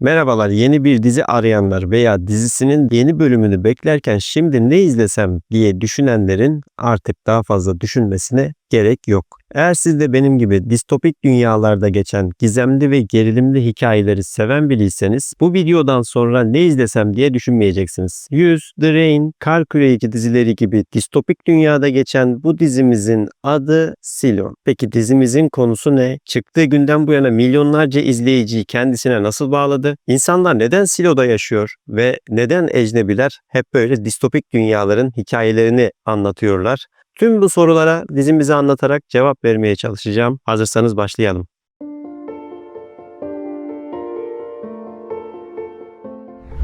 Merhabalar, yeni bir dizi arayanlar veya dizisinin yeni bölümünü beklerken şimdi ne izlesem diye düşünenlerin artık daha fazla düşünmesine gerek yok. Eğer siz de benim gibi distopik dünyalarda geçen gizemli ve gerilimli hikayeleri seven biriyseniz bu videodan sonra ne izlesem diye düşünmeyeceksiniz. Yüz, The Rain, Kar Küreği dizileri gibi distopik dünyada geçen bu dizimizin adı Silo. Peki dizimizin konusu ne? Çıktığı günden bu yana milyonlarca izleyiciyi kendisine nasıl bağladı? İnsanlar neden Silo'da yaşıyor ve neden ecnebiler hep böyle distopik dünyaların hikayelerini anlatıyorlar? Tüm bu sorulara dizimizi anlatarak cevap vermeye çalışacağım. Hazırsanız başlayalım.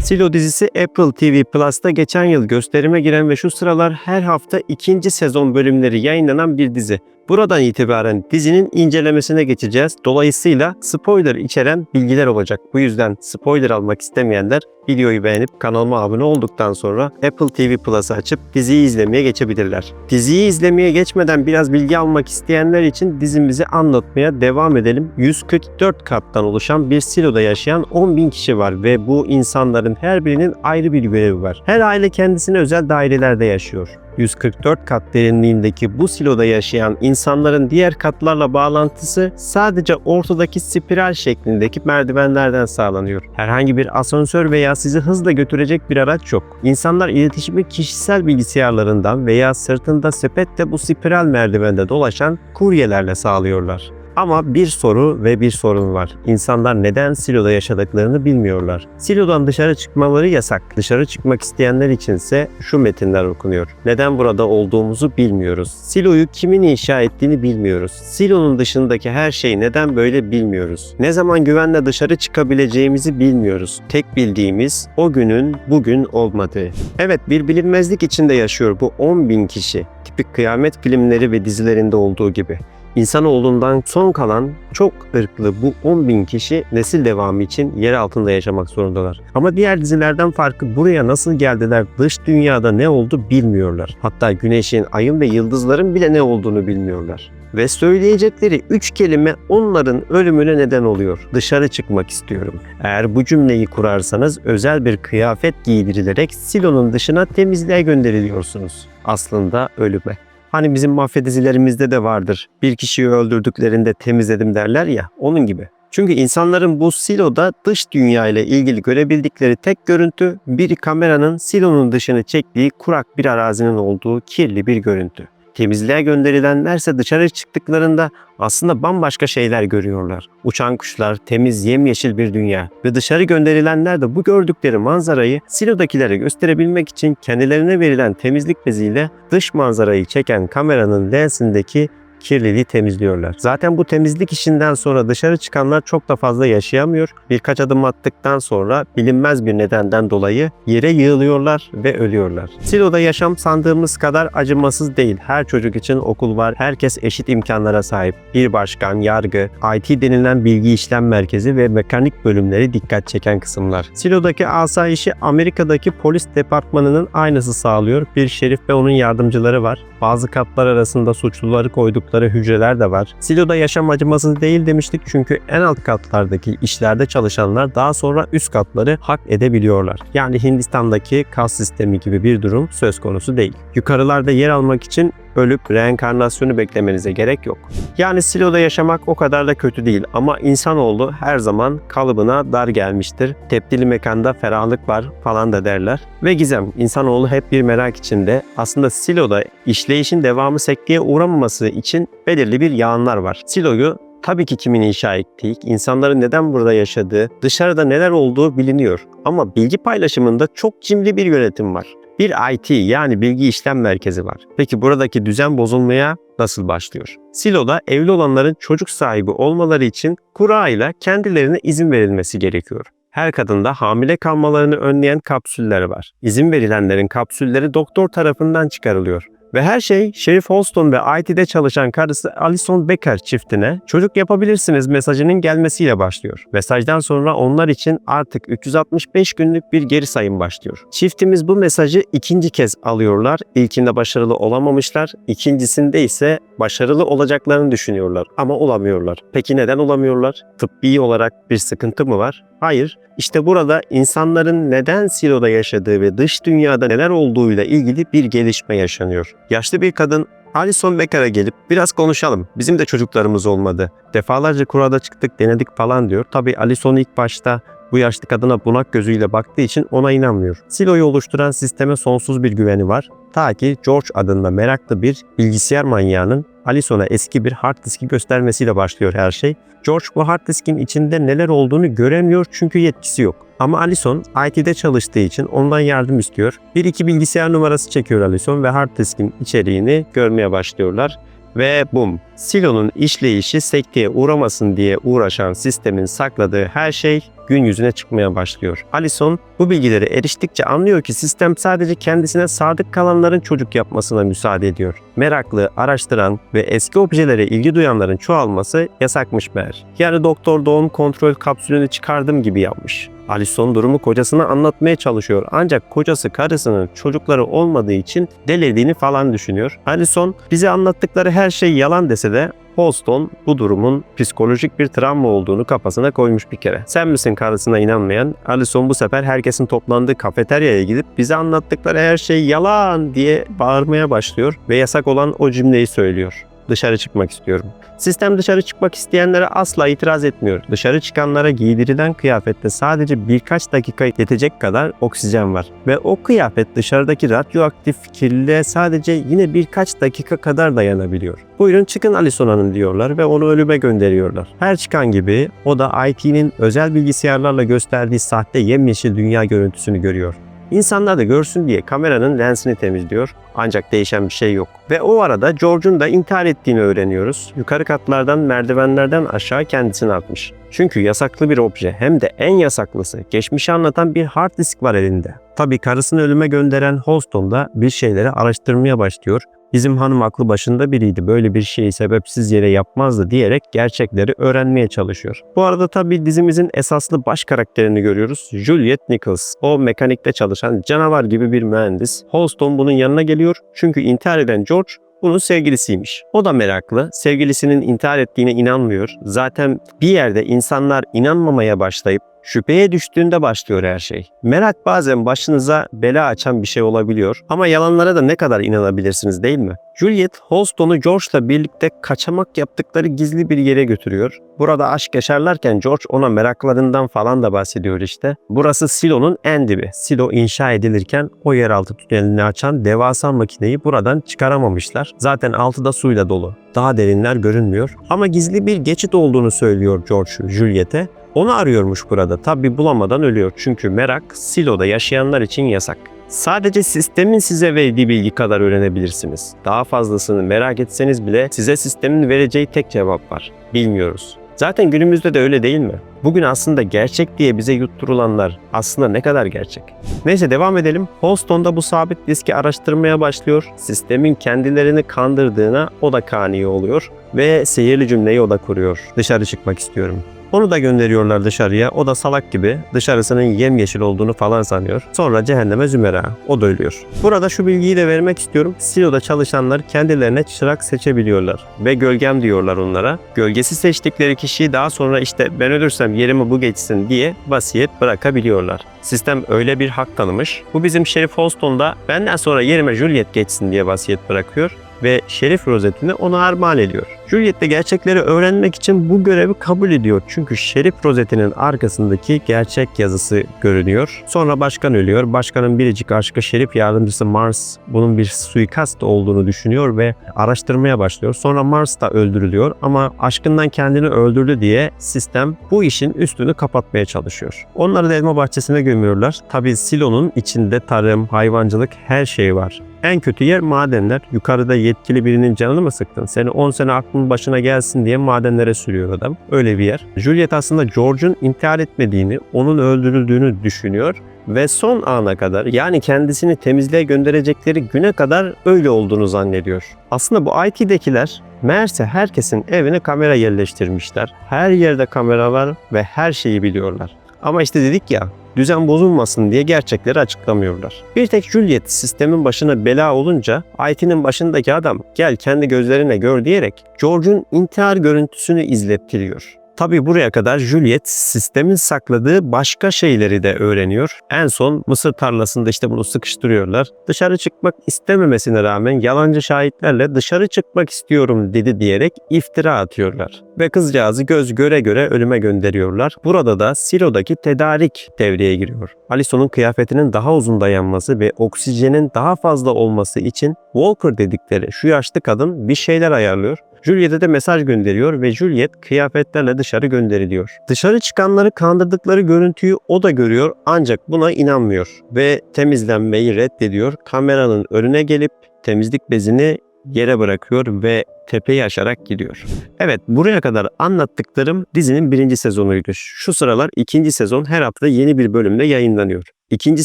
Silo dizisi Apple TV Plus'ta geçen yıl gösterime giren ve şu sıralar her hafta ikinci sezon bölümleri yayınlanan bir dizi. Buradan itibaren dizinin incelemesine geçeceğiz. Dolayısıyla spoiler içeren bilgiler olacak. Bu yüzden spoiler almak istemeyenler videoyu beğenip kanalıma abone olduktan sonra Apple TV Plus'ı açıp diziyi izlemeye geçebilirler. Diziyi izlemeye geçmeden biraz bilgi almak isteyenler için dizimizi anlatmaya devam edelim. 144 kattan oluşan bir siloda yaşayan 10.000 kişi var ve bu insanların her birinin ayrı bir görevi var. Her aile kendisine özel dairelerde yaşıyor. 144 kat derinliğindeki bu siloda yaşayan insanların diğer katlarla bağlantısı sadece ortadaki spiral şeklindeki merdivenlerden sağlanıyor. Herhangi bir asansör veya sizi hızla götürecek bir araç yok. İnsanlar iletişimi kişisel bilgisayarlarından veya sırtında sepetle bu spiral merdivende dolaşan kuryelerle sağlıyorlar. Ama bir soru ve bir sorun var. İnsanlar neden siloda yaşadıklarını bilmiyorlar. Silodan dışarı çıkmaları yasak. Dışarı çıkmak isteyenler içinse şu metinler okunuyor. Neden burada olduğumuzu bilmiyoruz. Siloyu kimin inşa ettiğini bilmiyoruz. Silonun dışındaki her şey neden böyle bilmiyoruz. Ne zaman güvenle dışarı çıkabileceğimizi bilmiyoruz. Tek bildiğimiz o günün bugün olmadığı. Evet bir bilinmezlik içinde yaşıyor bu 10 bin kişi. Tipik kıyamet filmleri ve dizilerinde olduğu gibi. İnsanoğlundan son kalan çok ırklı bu 10 bin kişi nesil devamı için yer altında yaşamak zorundalar. Ama diğer dizilerden farkı buraya nasıl geldiler, dış dünyada ne oldu bilmiyorlar. Hatta güneşin, ayın ve yıldızların bile ne olduğunu bilmiyorlar. Ve söyleyecekleri üç kelime onların ölümüne neden oluyor. Dışarı çıkmak istiyorum. Eğer bu cümleyi kurarsanız özel bir kıyafet giydirilerek silonun dışına temizliğe gönderiliyorsunuz. Aslında ölüme. Hani bizim mafya dizilerimizde de vardır. Bir kişiyi öldürdüklerinde temizledim derler ya, onun gibi. Çünkü insanların bu siloda dış dünya ile ilgili görebildikleri tek görüntü bir kameranın silonun dışını çektiği kurak bir arazinin olduğu kirli bir görüntü. Temizliğe gönderilenlerse dışarı çıktıklarında aslında bambaşka şeyler görüyorlar. Uçan kuşlar, temiz yemyeşil bir dünya ve dışarı gönderilenler de bu gördükleri manzarayı silodakilere gösterebilmek için kendilerine verilen temizlik beziyle dış manzarayı çeken kameranın lensindeki kirliliği temizliyorlar. Zaten bu temizlik işinden sonra dışarı çıkanlar çok da fazla yaşayamıyor. Birkaç adım attıktan sonra bilinmez bir nedenden dolayı yere yığılıyorlar ve ölüyorlar. Silo'da yaşam sandığımız kadar acımasız değil. Her çocuk için okul var. Herkes eşit imkanlara sahip. Bir başkan, yargı, IT denilen bilgi işlem merkezi ve mekanik bölümleri dikkat çeken kısımlar. Silo'daki asayişi Amerika'daki polis departmanının aynısı sağlıyor. Bir şerif ve onun yardımcıları var. Bazı katlar arasında suçluları koydukları hücreler de var. Silo'da yaşam acımasız değil demiştik çünkü en alt katlardaki işlerde çalışanlar daha sonra üst katları hak edebiliyorlar. Yani Hindistan'daki kas sistemi gibi bir durum söz konusu değil. Yukarılarda yer almak için ölüp reenkarnasyonu beklemenize gerek yok. Yani siloda yaşamak o kadar da kötü değil ama insanoğlu her zaman kalıbına dar gelmiştir. Tepdili mekanda ferahlık var falan da derler. Ve gizem, insanoğlu hep bir merak içinde. Aslında siloda işleyişin devamı sekteye uğramaması için belirli bir yağınlar var. Siloyu Tabii ki kimin inşa ettiği, insanların neden burada yaşadığı, dışarıda neler olduğu biliniyor. Ama bilgi paylaşımında çok cimri bir yönetim var. Bir IT yani bilgi işlem merkezi var. Peki buradaki düzen bozulmaya nasıl başlıyor? Silo'da evli olanların çocuk sahibi olmaları için kura ile kendilerine izin verilmesi gerekiyor. Her kadında hamile kalmalarını önleyen kapsüller var. İzin verilenlerin kapsülleri doktor tarafından çıkarılıyor. Ve her şey Şerif Holston ve IT'de çalışan karısı Alison Becker çiftine çocuk yapabilirsiniz mesajının gelmesiyle başlıyor. Mesajdan sonra onlar için artık 365 günlük bir geri sayım başlıyor. Çiftimiz bu mesajı ikinci kez alıyorlar. İlkinde başarılı olamamışlar. İkincisinde ise başarılı olacaklarını düşünüyorlar ama olamıyorlar. Peki neden olamıyorlar? Tıbbi olarak bir sıkıntı mı var? Hayır. İşte burada insanların neden siloda yaşadığı ve dış dünyada neler olduğuyla ilgili bir gelişme yaşanıyor. Yaşlı bir kadın Alison Becker'a gelip biraz konuşalım. Bizim de çocuklarımız olmadı. Defalarca kurada çıktık denedik falan diyor. Tabi Alison ilk başta bu yaşlı kadına bunak gözüyle baktığı için ona inanmıyor. Silo'yu oluşturan sisteme sonsuz bir güveni var. Ta ki George adında meraklı bir bilgisayar manyağının Alison'a eski bir hard diski göstermesiyle başlıyor her şey. George bu hard diskin içinde neler olduğunu göremiyor çünkü yetkisi yok. Ama Alison IT'de çalıştığı için ondan yardım istiyor. Bir iki bilgisayar numarası çekiyor Alison ve hard diskin içeriğini görmeye başlıyorlar. Ve bum, Silo'nun işleyişi sekteye uğramasın diye uğraşan sistemin sakladığı her şey gün yüzüne çıkmaya başlıyor. Alison bu bilgilere eriştikçe anlıyor ki sistem sadece kendisine sadık kalanların çocuk yapmasına müsaade ediyor. Meraklı, araştıran ve eski objelere ilgi duyanların çoğalması yasakmış meğer. Yani doktor doğum kontrol kapsülünü çıkardım gibi yapmış. Alison durumu kocasına anlatmaya çalışıyor ancak kocası karısının çocukları olmadığı için delirdiğini falan düşünüyor. Alison bize anlattıkları her şey yalan dese de Holston bu durumun psikolojik bir travma olduğunu kafasına koymuş bir kere. Sen misin karısına inanmayan? Alison bu sefer herkesin toplandığı kafeteryaya gidip bize anlattıkları her şey yalan diye bağırmaya başlıyor ve yasak olan o cümleyi söylüyor. Dışarı çıkmak istiyorum. Sistem dışarı çıkmak isteyenlere asla itiraz etmiyor. Dışarı çıkanlara giydirilen kıyafette sadece birkaç dakika yetecek kadar oksijen var. Ve o kıyafet dışarıdaki radyoaktif kirliliğe sadece yine birkaç dakika kadar dayanabiliyor. Buyurun çıkın Alison Hanım diyorlar ve onu ölüme gönderiyorlar. Her çıkan gibi o da IT'nin özel bilgisayarlarla gösterdiği sahte yemyeşil dünya görüntüsünü görüyor. İnsanlar da görsün diye kameranın lensini temizliyor ancak değişen bir şey yok. Ve o arada George'un da intihar ettiğini öğreniyoruz. Yukarı katlardan merdivenlerden aşağı kendisini atmış. Çünkü yasaklı bir obje hem de en yasaklısı geçmişi anlatan bir hard disk var elinde. Tabii karısını ölüme gönderen Holston da bir şeyleri araştırmaya başlıyor Bizim hanım aklı başında biriydi. Böyle bir şeyi sebepsiz yere yapmazdı diyerek gerçekleri öğrenmeye çalışıyor. Bu arada tabii dizimizin esaslı baş karakterini görüyoruz. Juliet Nichols. O mekanikte çalışan canavar gibi bir mühendis. Holston bunun yanına geliyor. Çünkü intihar eden George bunun sevgilisiymiş. O da meraklı. Sevgilisinin intihar ettiğine inanmıyor. Zaten bir yerde insanlar inanmamaya başlayıp Şüpheye düştüğünde başlıyor her şey. Merak bazen başınıza bela açan bir şey olabiliyor ama yalanlara da ne kadar inanabilirsiniz değil mi? Juliet, Holston'u George'la birlikte kaçamak yaptıkları gizli bir yere götürüyor. Burada aşk yaşarlarken George ona meraklarından falan da bahsediyor işte. Burası Silo'nun en dibi. Silo inşa edilirken o yeraltı tünelini açan devasa makineyi buradan çıkaramamışlar. Zaten altı da suyla dolu. Daha derinler görünmüyor. Ama gizli bir geçit olduğunu söylüyor George Juliet'e. Onu arıyormuş burada. Tabi bulamadan ölüyor. Çünkü merak siloda yaşayanlar için yasak. Sadece sistemin size verdiği bilgi kadar öğrenebilirsiniz. Daha fazlasını merak etseniz bile size sistemin vereceği tek cevap var. Bilmiyoruz. Zaten günümüzde de öyle değil mi? Bugün aslında gerçek diye bize yutturulanlar aslında ne kadar gerçek? Neyse devam edelim. Holston'da bu sabit diski araştırmaya başlıyor. Sistemin kendilerini kandırdığına o da kani oluyor ve seyirli cümleyi o da kuruyor. Dışarı çıkmak istiyorum. Onu da gönderiyorlar dışarıya. O da salak gibi dışarısının yemyeşil olduğunu falan sanıyor. Sonra cehenneme zümera. O da ölüyor. Burada şu bilgiyi de vermek istiyorum. Silo'da çalışanlar kendilerine çırak seçebiliyorlar. Ve gölgem diyorlar onlara. Gölgesi seçtikleri kişiyi daha sonra işte ben ölürsem yerimi bu geçsin diye vasiyet bırakabiliyorlar. Sistem öyle bir hak tanımış. Bu bizim Şerif Holston'da benden sonra yerime Juliet geçsin diye vasiyet bırakıyor ve şerif rozetini ona armağan ediyor. Juliet de gerçekleri öğrenmek için bu görevi kabul ediyor. Çünkü şerif rozetinin arkasındaki gerçek yazısı görünüyor. Sonra başkan ölüyor. Başkanın biricik aşkı şerif yardımcısı Mars bunun bir suikast olduğunu düşünüyor ve araştırmaya başlıyor. Sonra Mars da öldürülüyor ama aşkından kendini öldürdü diye sistem bu işin üstünü kapatmaya çalışıyor. Onları da elma bahçesine gömüyorlar. Tabi silonun içinde tarım, hayvancılık her şey var. En kötü yer madenler. Yukarıda yetkili birinin canını mı sıktın? Seni 10 sene aklın başına gelsin diye madenlere sürüyor adam. Öyle bir yer. Juliet aslında George'un intihar etmediğini, onun öldürüldüğünü düşünüyor ve son ana kadar yani kendisini temizliğe gönderecekleri güne kadar öyle olduğunu zannediyor. Aslında bu IT'dekiler meğerse herkesin evine kamera yerleştirmişler. Her yerde kamera var ve her şeyi biliyorlar. Ama işte dedik ya düzen bozulmasın diye gerçekleri açıklamıyorlar. Bir tek Juliet sistemin başına bela olunca IT'nin başındaki adam gel kendi gözlerine gör diyerek George'un intihar görüntüsünü izlettiriyor. Tabi buraya kadar Juliet sistemin sakladığı başka şeyleri de öğreniyor. En son mısır tarlasında işte bunu sıkıştırıyorlar. Dışarı çıkmak istememesine rağmen yalancı şahitlerle dışarı çıkmak istiyorum dedi diyerek iftira atıyorlar. Ve kızcağızı göz göre göre ölüme gönderiyorlar. Burada da silodaki tedarik devreye giriyor. Alison'un kıyafetinin daha uzun dayanması ve oksijenin daha fazla olması için Walker dedikleri şu yaşlı kadın bir şeyler ayarlıyor. Juliet'e de mesaj gönderiyor ve Juliet kıyafetlerle dışarı gönderiliyor. Dışarı çıkanları kandırdıkları görüntüyü o da görüyor ancak buna inanmıyor ve temizlenmeyi reddediyor. Kameranın önüne gelip temizlik bezini yere bırakıyor ve tepeyi aşarak gidiyor. Evet buraya kadar anlattıklarım dizinin birinci sezonuydu. Şu sıralar ikinci sezon her hafta yeni bir bölümde yayınlanıyor. İkinci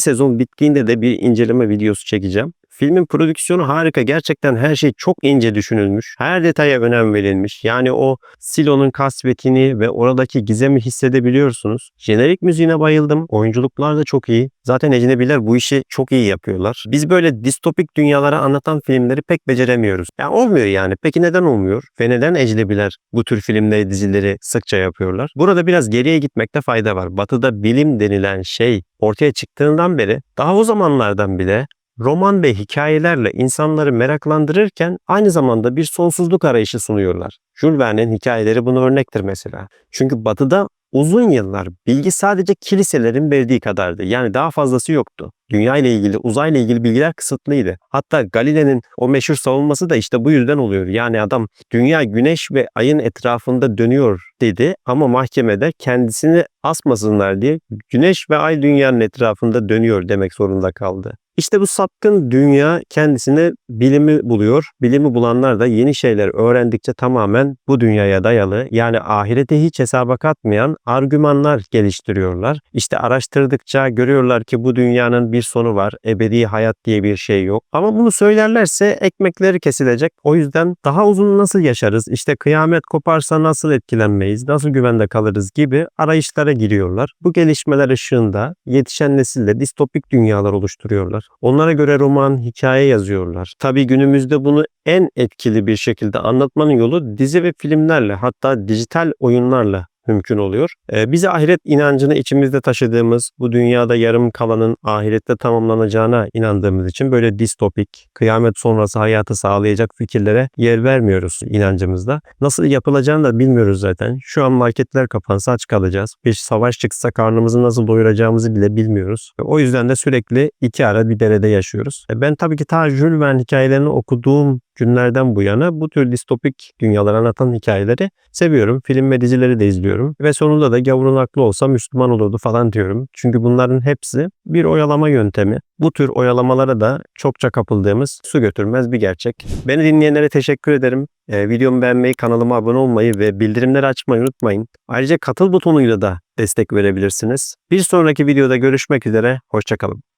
sezon bittiğinde de bir inceleme videosu çekeceğim. Filmin prodüksiyonu harika. Gerçekten her şey çok ince düşünülmüş. Her detaya önem verilmiş. Yani o silonun kasvetini ve oradaki gizemi hissedebiliyorsunuz. Jenerik müziğine bayıldım. Oyunculuklar da çok iyi. Zaten ecnebiler bu işi çok iyi yapıyorlar. Biz böyle distopik dünyalara anlatan filmleri pek beceremiyoruz. Yani olmuyor yani. Peki neden olmuyor? Ve neden ecnebiler bu tür filmleri, dizileri sıkça yapıyorlar? Burada biraz geriye gitmekte fayda var. Batı'da bilim denilen şey ortaya çıktığından beri daha o zamanlardan bile roman ve hikayelerle insanları meraklandırırken aynı zamanda bir sonsuzluk arayışı sunuyorlar. Jules Verne'in hikayeleri buna örnektir mesela. Çünkü batıda uzun yıllar bilgi sadece kiliselerin verdiği kadardı. Yani daha fazlası yoktu. Dünya ile ilgili, uzayla ilgili bilgiler kısıtlıydı. Hatta Galile'nin o meşhur savunması da işte bu yüzden oluyor. Yani adam dünya güneş ve ayın etrafında dönüyor dedi ama mahkemede kendisini asmasınlar diye güneş ve ay dünyanın etrafında dönüyor demek zorunda kaldı. İşte bu sapkın dünya kendisine bilimi buluyor. Bilimi bulanlar da yeni şeyler öğrendikçe tamamen bu dünyaya dayalı yani ahirete hiç hesaba katmayan argümanlar geliştiriyorlar. İşte araştırdıkça görüyorlar ki bu dünyanın bir sonu var. Ebedi hayat diye bir şey yok. Ama bunu söylerlerse ekmekleri kesilecek. O yüzden daha uzun nasıl yaşarız? İşte kıyamet koparsa nasıl etkilenmeyiz? Nasıl güvende kalırız gibi arayışlara giriyorlar. Bu gelişmeler ışığında yetişen nesille distopik dünyalar oluşturuyorlar. Onlara göre roman, hikaye yazıyorlar. Tabii günümüzde bunu en etkili bir şekilde anlatmanın yolu dizi ve filmlerle hatta dijital oyunlarla mümkün oluyor. Ee, bize ahiret inancını içimizde taşıdığımız, bu dünyada yarım kalanın ahirette tamamlanacağına inandığımız için böyle distopik, kıyamet sonrası hayatı sağlayacak fikirlere yer vermiyoruz inancımızda. Nasıl yapılacağını da bilmiyoruz zaten. Şu an marketler kapansa aç kalacağız. Bir savaş çıksa karnımızı nasıl doyuracağımızı bile bilmiyoruz. O yüzden de sürekli iki ara bir derede yaşıyoruz. E, Ben tabii ki ta Jules Verne hikayelerini okuduğum günlerden bu yana bu tür distopik dünyalar anlatan hikayeleri seviyorum. Film ve dizileri de izliyorum. Ve sonunda da gavurun aklı olsa Müslüman olurdu falan diyorum. Çünkü bunların hepsi bir oyalama yöntemi. Bu tür oyalamalara da çokça kapıldığımız su götürmez bir gerçek. Beni dinleyenlere teşekkür ederim. Ee, videomu beğenmeyi, kanalıma abone olmayı ve bildirimleri açmayı unutmayın. Ayrıca katıl butonuyla da destek verebilirsiniz. Bir sonraki videoda görüşmek üzere, hoşçakalın.